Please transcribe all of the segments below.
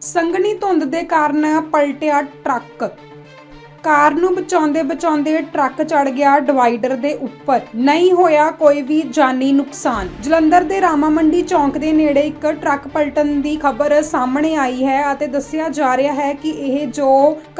ਸੰਘਣੀ ਧੁੰਦ ਦੇ ਕਾਰਨ ਪਲਟਿਆ ਟਰੱਕ। ਕਾਰ ਨੂੰ ਬਚਾਉਂਦੇ ਬਚਾਉਂਦੇ ਟਰੱਕ ਚੜ ਗਿਆ ਡਿਵਾਈਡਰ ਦੇ ਉੱਪਰ। ਨਹੀਂ ਹੋਇਆ ਕੋਈ ਵੀ ਜਾਨੀ ਨੁਕਸਾਨ। ਜਲੰਧਰ ਦੇ ਰਾਮਾ ਮੰਡੀ ਚੌਂਕ ਦੇ ਨੇੜੇ ਇੱਕ ਟਰੱਕ ਪਲਟਣ ਦੀ ਖਬਰ ਸਾਹਮਣੇ ਆਈ ਹੈ ਅਤੇ ਦੱਸਿਆ ਜਾ ਰਿਹਾ ਹੈ ਕਿ ਇਹ ਜੋ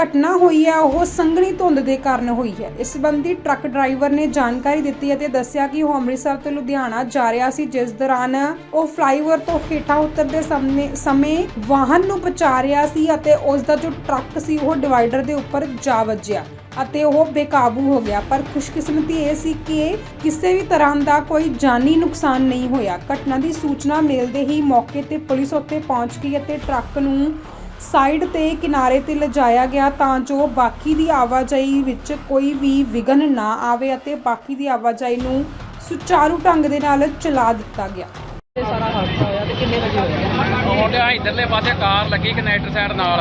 ਘਟਨਾ ਹੋਈ ਹੈ, ਉਹ ਸੰਘਣੀ ਧੁੰਦ ਦੇ ਕਾਰਨ ਹੋਈ ਹੈ। ਇਸ ਸੰਬੰਧੀ ਟਰੱਕ ਡਰਾਈਵਰ ਨੇ ਜਾਣਕਾਰੀ ਦਿੱਤੀ ਅਤੇ ਦੱਸਿਆ ਕਿ ਉਹ ਅੰਮ੍ਰਿਤਸਰ ਤੋਂ ਲੁਧਿਆਣਾ ਜਾ ਰਿਹਾ ਸੀ, ਜਿਸ ਦੌਰਾਨ ਉਹ ਫਲਾਈਓਵਰ ਤੋਂ ਹੇਠਾਂ ਉਤਰਦੇ ਸਮੇਂ ਸਮੇਂ ਵਾਹਨ ਨੂੰ ਬਚਾ ਰਿਹਾ ਸੀ ਅਤੇ ਉਸ ਦਾ ਜੋ ਟਰੱਕ ਸੀ, ਉਹ ਡਿਵਾਈਡਰ ਦੇ ਉੱਪਰ ਜਾ ਵੱਜਿਆ ਅਤੇ ਉਹ ਬੇਕਾਬੂ ਹੋ ਗਿਆ। ਪਰ ਖੁਸ਼ਕਿਸਮਤੀ ਇਹ ਸੀ ਕਿ ਕਿਸੇ ਵੀ ਤਰ੍ਹਾਂ ਦਾ ਕੋਈ ਜਾਨੀ ਨੁਕਸਾਨ ਨਹੀਂ ਹੋਇਆ। ਘਟਨਾ ਦੀ ਸੂਚਨਾ ਮਿਲਦੇ ਹੀ ਮੌਕੇ ਤੇ ਪੁਲਿਸ ਉੱਤੇ ਪਹੁੰਚ ਗਈ ਅਤੇ ਟਰੱਕ ਨੂੰ ਸਾਈਡ ਤੇ ਕਿਨਾਰੇ ਤੇ ਲਿਜਾਇਆ ਗਿਆ ਤਾਂ ਜੋ ਬਾਕੀ ਦੀ ਆਵਾਜਾਈ ਵਿੱਚ ਕੋਈ ਵੀ ਵਿਘਨ ਨਾ ਆਵੇ ਅਤੇ ਬਾਕੀ ਦੀ ਆਵਾਜਾਈ ਨੂੰ ਸੁਚਾਰੂ ਢੰਗ ਦੇ ਨਾਲ ਚਲਾ ਦਿੱਤਾ ਗਿਆ। ਇਹ ਸਾਰਾ ਹਾਦਸਾ ਹੋਇਆ ਤੇ ਕਿੰਨੇ ਵਜੇ ਹੋਇਆ? ਇਧਰਲੇ ਪਾਸੇ ਕਾਰ ਲੱਗੀ ਕਨੈਕਟਰ ਸਾਈਡ ਨਾਲ।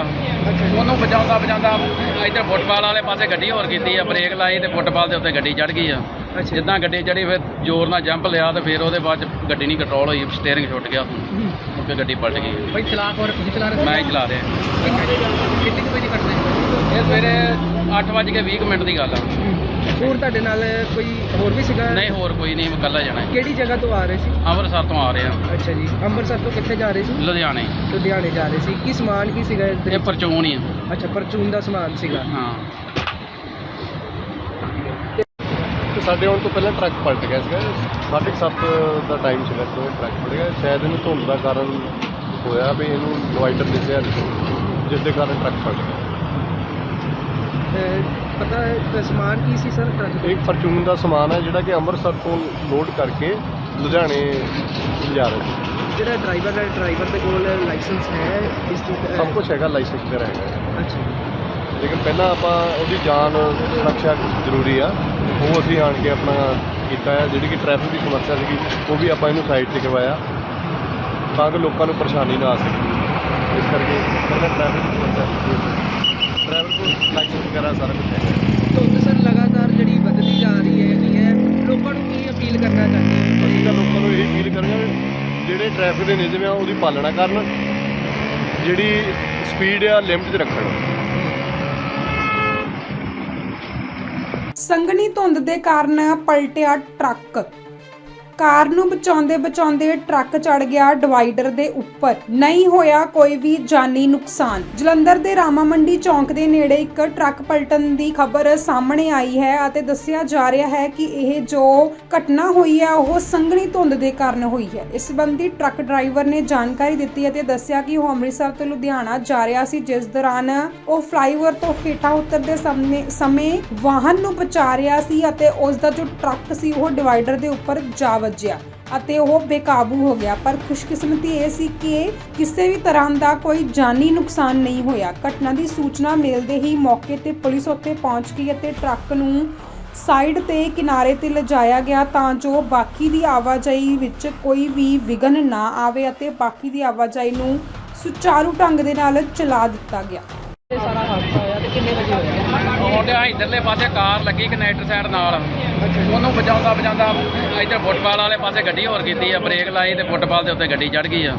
ਉਹਨੂੰ ਬਚਾਉਂਦਾ ਬਚਾਉਂਦਾ ਇਧਰ ਫੁੱਟਬਾਲ ਵਾਲੇ ਪਾਸੇ ਗੱਡੀ ਹੋਰ ਕੀਤੀ ਆ, ਬ੍ਰੇਕ ਲਾਈ ਤੇ ਫੁੱਟਬਾਲ ਦੇ ਉੱਤੇ ਗੱਡੀ ਚੜ ਗਈ ਆ। ਅੱਛਾ। ਜਿੱਦਾਂ ਗੱਡੀ ਚੜੀ ਫਿਰ ਜ਼ੋਰ ਨਾਲ ਜੰਪ ਲਿਆ ਤੇ ਫਿਰ ਉਹਦੇ ਬਾਅਦ 'ਚ ਗੱਡੀ ਨਹੀਂ ਕੰਟਰੋਲ ਹੋਈ ਸਟੀਅਰਿੰਗ ਛੁੱਟ ਗਿਆ ਮੁੜ ਕੇ ਗੱਡੀ ਪਲਟ ਗਈ। ਭਾਈ ਚਲਾ ਕੋਰ ਤੁਸੀਂ ਚਲਾ ਰਹੇ ਮੈਂ ਹੀ ਚਲਾ ਰਿਹਾ। ਕਿੰਨੇ ਕੁ ਵਜੇ ਕੱਟਦੇ ਇਹ ਸਵੇਰੇ 8:20 ਮਿੰਟ ਦੀ ਗੱਲ ਆ। ਹੋਰ ਤੁਹਾਡੇ ਨਾਲ ਕੋਈ ਹੋਰ ਵੀ ਸੀਗਾ? ਨਹੀਂ ਹੋਰ ਕੋਈ ਨਹੀਂ ਮੈਂ ਇਕੱਲਾ ਜਾਣਾ। ਹੈ। ਕਿਹੜੀ ਜਗ੍ਹਾ ਤੋਂ ਆ ਰਹੇ ਸੀ? ਅੰਮ੍ਰਿਤਸਰ ਤੋਂ ਆ ਰਹੇ ਅੱਛਾ ਜੀ। ਅੰਮ੍ਰਿਤਸਰ ਤੋਂ ਕਿੱਥੇ ਜਾ ਰਹੇ ਸੀ? ਲੁਧਿਆਣੇ। ਲੁਧਿਆਣੇ ਜਾ ਰਹੇ ਸੀ। ਕੀ ਸਮਾਨ ਕੀ ਸੀਗਾ ਇਸ ਇਹ ਦੇ ਪਰਚੂਨ ਹੀ ਆ। ਅੱਛਾ ਪਰਚੂਨ ਦਾ ਸਮਾਨ ਸੀਗਾ। ਹਾਂ ਤੇ ਸਾਡੇ ਆਉਣ ਤੋਂ ਪਹਿਲਾਂ ਟਰੱਕ ਪਲਟ ਗਿਆ ਸੀਗਾ। ਸਾਢੇ ਕੁ ਸੱਤ ਦਾ ਟਾਈਮ ਸੀਗਾ ਜਦੋਂ ਟਰੱਕ ਪਲਟ ਗਿਆ। ਸ਼ਾਇਦ ਇਹਨੂੰ ਧੁੰਦ ਦਾ ਕਾਰਨ ਹੋਇਆ ਵੀ ਇਹਨੂੰ ਡਿਵਾਈਡਰ ਦਿਸਿਆ ਨਹੀਂ ਜਿਸ ਦੇ ਕਾਰਨ ਟਰੱਕ ਪਲਟ ਗਿਆ। ਪਤਾ ਹੈ ਤੇ ਸਮਾਨ ਕੀ ਸੀ ਸਰ ਟਰੱਕ ਇਹ ਇੱਕ ਫਰਚੂਨ ਦਾ ਸਮਾਨ ਹੈ ਜਿਹੜਾ ਕਿ ਅੰਮ੍ਰਿਤਸਰ ਤੋਂ ਲੋਡ ਕਰਕੇ ਲੁਧਿਆਣੇ ਲਿਜਾ ਰਹੇ ਸੀ। ਜਿਹੜਾ ਡਰਾਈਵਰ ਹੈ ਡਰਾਈਵਰ ਦੇ ਕੋਲ ਲਾਇਸੈਂਸ ਹੈ ਇਸ ਤੋਂ ਸਭ ਕੁਝ ਹੈਗਾ ਲਾਇਸੈਂਸ ਵਗੈਰਾ ਹੈਗਾ ਅੱਛਾ। ਲੇਕਿਨ ਪਹਿਲਾਂ ਆਪਾਂ ਉਹਦੀ ਜਾਨ ਸੁਰੱਖਿਆ ਜ਼ਰੂਰੀ ਆ। ਉਹ ਅਸੀਂ ਆਣ ਕੇ ਆਪਣਾ ਕੀਤਾ ਹੈ ਜਿਹੜੀ ਕਿ ਟ੍ਰੈਫਿਕ ਦੀ ਸਮੱਸਿਆ ਸੀਗੀ ਉਹ ਵੀ ਆਪਾਂ ਇਹਨੂੰ ਸਾਈਡ ਤੇ ਕਰਵਾਇਆ ਤਾਂ ਕਿ ਲੋਕਾਂ ਨੂੰ ਪਰੇਸ਼ਾਨੀ ਨਾ ਆ ਸਕੇ। ਇਸ ਕਰਕੇ ਪਹਿਲਾਂ ਟ੍ਰੈਫਿਕ ਦੀ ਸਮੱਸਿਆ ਡਰਾਈਵਰ ਕੋਲ ਲਾਇਸੈਂਸ ਵਗੈਰਾ ਸਾਰਾ ਕੁਝ ਹੈ ਧੁੰਦ ਸਰ ਲਗਾਤਾਰ ਜਿਹੜੀ ਵੱਧਦੀ ਜਾ ਰਹੀ ਹੈ ਹੈਗੀ ਹੈ ਲੋਕਾਂ ਨੂੰ ਕੀ ਅਪੀਲ ਕਰਨਾ ਚਾਹੁੰਦੇ ਹੋ? ਅਸੀਂ ਤਾਂ ਲੋਕਾਂ ਨੂੰ ਇਹ ਅਪੀਲ ਕਰਾਂਗੇ ਜਿਹੜੇ ਟ੍ਰੈਫਿਕ ਦੇ ਨਿਯਮ ਆ ਉਹਦੀ ਪਾਲਣਾ ਕਰਨ ਜਿਹੜੀ ਸਪੀਡ ਆ ਲਿਮਟ 'ਚ ਰੱਖਣ। ਸੰਘਣੀ ਧੁੰਦ ਦੇ ਕਾਰਨ ਪਲਟਿਆ ਟਰੱਕ। ਕਾਰ ਨੂੰ ਬਚਾਉਂਦੇ ਬਚਾਉਂਦੇ ਟਰੱਕ ਚੜ ਗਿਆ ਡਿਵਾਈਡਰ ਦੇ ਉੱਪਰ। ਨਹੀਂ ਹੋਇਆ ਕੋਈ ਵੀ ਜਾਨੀ ਨੁਕਸਾਨ। ਜਲੰਧਰ ਦੇ ਰਾਮਾ ਮੰਡੀ ਚੌਂਕ ਦੇ ਨੇੜੇ ਇੱਕ ਟਰੱਕ ਪਲਟਣ ਦੀ ਖਬਰ ਸਾਹਮਣੇ ਆਈ ਹੈ ਅਤੇ ਦੱਸਿਆ ਜਾ ਰਿਹਾ ਹੈ ਕਿ ਇਹ ਜੋ ਘਟਨਾ ਹੋਈ ਹੈ, ਉਹ ਸੰਘਣੀ ਧੁੰਦ ਦੇ ਕਾਰਨ ਹੋਈ ਹੈ। ਇਸ ਸੰਬੰਧੀ ਟਰੱਕ ਡਰਾਈਵਰ ਨੇ ਜਾਣਕਾਰੀ ਦਿੱਤੀ ਅਤੇ ਦੱਸਿਆ ਕਿ ਉਹ ਅੰਮ੍ਰਿਤਸਰ ਤੋਂ ਲੁਧਿਆਣਾ ਜਾ ਰਿਹਾ ਸੀ, ਜਿਸ ਦੌਰਾਨ ਉਹ ਫਲਾਈਓਵਰ ਤੋਂ ਹੇਠਾਂ ਉਤਰਦੇ ਸਮੇਂ ਸਮੇਂ ਵਾਹਨ ਨੂੰ ਬਚਾ ਰਿਹਾ ਸੀ ਅਤੇ ਉਸ ਦਾ ਜੋ ਟਰੱਕ ਸੀ, ਉਹ ਡਿਵਾਈਡਰ ਦੇ ਉੱਪਰ ਜਾ ਵੱਜਿਆ ਅਤੇ ਉਹ ਬੇਕਾਬੂ ਹੋ ਗਿਆ। ਪਰ ਖੁਸ਼ਕਿਸਮਤੀ ਇਹ ਸੀ ਕਿ ਕਿਸੇ ਵੀ ਤਰ੍ਹਾਂ ਦਾ ਕੋਈ ਜਾਨੀ ਨੁਕਸਾਨ ਨਹੀਂ ਹੋਇਆ। ਘਟਨਾ ਦੀ ਸੂਚਨਾ ਮਿਲਦੇ ਹੀ ਮੌਕੇ ਤੇ ਪੁਲਿਸ ਉੱਥੇ ਪਹੁੰਚ ਗਈ ਅਤੇ ਟਰੱਕ ਨੂੰ ਸਾਈਡ ਤੇ ਕਿਨਾਰੇ ਤੇ ਲਿਜਾਇਆ ਗਿਆ ਤਾਂ ਜੋ ਬਾਕੀ ਦੀ ਆਵਾਜਾਈ ਵਿੱਚ ਕੋਈ ਵੀ ਵਿਘਨ ਨਾ ਆਵੇ ਅਤੇ ਬਾਕੀ ਦੀ ਆਵਾਜਾਈ ਨੂੰ ਸੁਚਾਰੂ ਢੰਗ ਦੇ ਨਾਲ ਚਲਾ ਦਿੱਤਾ ਗਿਆ। ਇਹ ਸਾਰਾ ਹਾਦਸਾ ਹੋਇਆ ਆਉਂਦਿਆਂ ਇਧਰਲੇ ਪਾਸੇ ਕਾਰ ਲੱਗੀ ਕਨੈਕਟਰ ਸਾਈਡ ਨਾਲ। ਉਹਨੂੰ ਬਚਾਉਂਦਾ ਬਚਾਉਂਦਾ ਇਧਰ ਫੁੱਟਬਾਲ ਵਾਲੇ ਪਾਸੇ ਗੱਡੀ ਹੋਰ ਕੀਤੀ ਆ ਬ੍ਰੇਕ ਲਾਈ ਤੇ ਫੁੱਟਬਾਲ ਦੇ ਉੱਤੇ ਗੱਡੀ ਚੜ ਗਈ ਆ।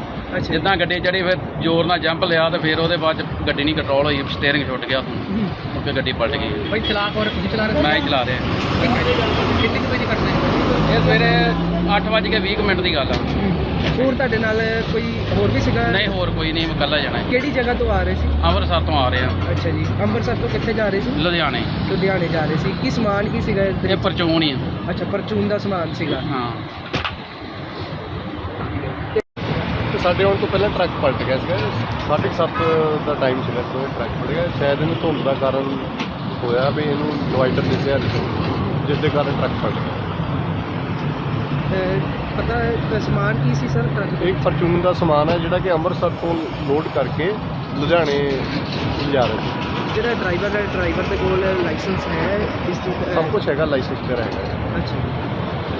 ਜਿੱਦਾਂ ਗੱਡੀ ਚੜੀ ਫਿਰ ਜ਼ੋਰ ਨਾਲ ਜੰਪ ਲਿਆ ਤੇ ਫਿਰ ਉਹਦੇ ਬਾਅਦ ਗੱਡੀ ਨਹੀਂ ਕੰਟਰੋਲ ਹੋਈ ਸਟੀਅਰਿੰਗ ਛੁੱਟ ਗਿਆ ਕੇ ਗੱਡੀ ਪਲਟ ਗਈ। ਭਾਈ ਚਲਾ ਕੋਰ ਤੁਸੀਂ ਚਲਾ ਰਹੇ ਮੈਂ ਹੀ ਚਲਾ ਰਿਹਾ। ਕਿੰਨੇ ਕੁ ਵਜੇ ਕੱਟਦੇ ਇਹ ਸਵੇਰੇ 8:20 ਮਿੰਟ ਦੀ ਗੱਲ ਆ। ਹੋਰ ਤੁਹਾਡੇ ਨਾਲ ਕੋਈ ਹੋਰ ਵੀ ਸੀਗਾ? ਨਹੀਂ ਹੋਰ ਕੋਈ ਨਹੀਂ ਮੈਂ ਇਕੱਲਾ ਜਾਣਾ ਹੈ। ਕਿਹੜੀ ਜਗ੍ਹਾ ਤੋਂ ਆ ਰਹੇ ਸੀ? ਅੰਮ੍ਰਿਤਸਰ ਤੋਂ ਆ ਰਹੇ ਆ ਅੱਛਾ ਜੀ। ਅੰਮ੍ਰਿਤਸਰ ਤੋਂ ਕਿੱਥੇ ਜਾ ਰਹੇ ਸੀ? ਲੁਧਿਆਣੇ। ਲੁਧਿਆਣੇ ਜਾ ਰਹੇ ਸੀ। ਕੀ ਸਮਾਨ ਕੀ ਸੀਗਾ ਇਸ ਦੇ ਇਹ ਪਰਚੂਨ ਹੀ ਆ। ਅੱਛਾ ਪਰਚੂਨ ਦਾ ਸਮਾਨ ਸੀਗਾ। ਹਾਂ। ਤੇ ਸਾਡੇ ਆਉਣ ਤੋਂ ਪਹਿਲਾਂ ਟਰੱਕ ਪਲਟ ਗਿਆ ਸੀਗਾ। ਸਾਢੇ ਕੁ ਸੱਤ ਦਾ ਟਾਈਮ ਸੀਗਾ ਜਦੋਂ ਇਹ ਟਰੱਕ ਪਲਟ ਗਿਆ ਸ਼ਾਇਦ ਇਹਨੂੰ ਧੁੰਦ ਦਾ ਕਾਰਨ ਹੋਇਆ ਵੀ ਇਹਨੂੰ ਡਿਵਾਈਡਰ ਦਿਸਿਆ ਨਹੀਂ ਜਿਸ ਦੇ ਕਾਰਨ ਟਰੱਕ ਪਲਟ ਗਿਆ। ਪਤਾ ਹੈ ਤੇ ਸਮਾਨ ਕੀ ਸੀ ਸਰ? ਟਰੱਕ ਇਹ ਇੱਕ ਫਰਚੂਨ ਦਾ ਸਮਾਨ ਹੈ ਜਿਹੜਾ ਕਿ ਅੰਮ੍ਰਿਤਸਰ ਤੋਂ ਲੋਡ ਕਰਕੇ ਲੁਧਿਆਣੇ ਲਿਜਾ ਰਹੇ ਸੀ। ਜਿਹੜਾ ਡਰਾਈਵਰ ਹੈ ਡਰਾਈਵਰ ਦੇ ਕੋਲ ਲਾਇਸੈਂਸ ਹੈ ਇਸ ਤੋਂ ਸਭ ਕੁਝ ਹੈਗਾ ਲਾਇਸੈਂਸ ਵਗੈਰਾ ਹੈਗਾ ਅੱਛਾ।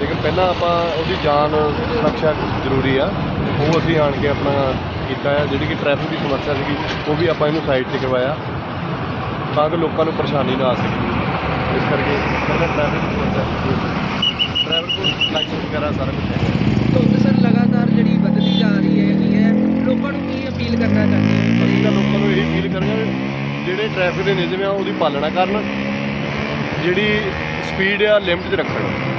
ਲੇਕਿਨ ਪਹਿਲਾਂ ਆਪਾਂ ਉਹਦੀ ਜਾਨ ਸੁਰੱਖਿਆ ਜ਼ਰੂਰੀ ਆ। ਉਹ ਅਸੀਂ ਆਣ ਕੇ ਆਪਣਾ ਕੀਤਾ ਹੈ ਜਿਹੜੀ ਕਿ ਟ੍ਰੈਫਿਕ ਦੀ ਸਮੱਸਿਆ ਸੀਗੀ ਉਹ ਵੀ ਆਪਾਂ ਇਹਨੂੰ ਸਾਈਡ ਤੇ ਕਰਵਾਇਆ। ਤਾਂ ਕਿ ਲੋਕਾਂ ਨੂੰ ਪਰੇਸ਼ਾਨੀ ਨਾ ਆ ਸਕੇ। ਇਸ ਕਰਕੇ ਪਹਿਲਾਂ ਟ੍ਰੈਫਿਕ ਦੀ ਸਮੱਸਿਆ ਸੀ ਡਰਾਈਵਰ ਕੋਲ ਲਾਇਸੈਂਸ ਵਗੈਰਾ ਸਾਰਾ ਕੁਝ ਹੈਗਾ ਧੁੰਦ ਸਰ ਲਗਾਤਾਰ ਜਿਹੜੀ ਵੱਧਦੀ ਜਾ ਰਹੀ ਹੈ ਹੈਗੀ ਹੈ ਲੋਕਾਂ ਨੂੰ ਕੀ ਅਪੀਲ ਕਰਨਾ ਚਾਹੁੰਦੇ ਹੋ ਅਸੀਂ ਤਾਂ ਜਿਹੜੇ ਟ੍ਰੈਫਿਕ ਦੇ ਨਿਯਮ ਆ ਉਹਦੀ ਪਾਲਣਾ ਕਰਨ ਜਿਹੜੀ ਸਪੀਡ ਆ ਲਿਮਟ 'ਚ ਰੱਖਣ।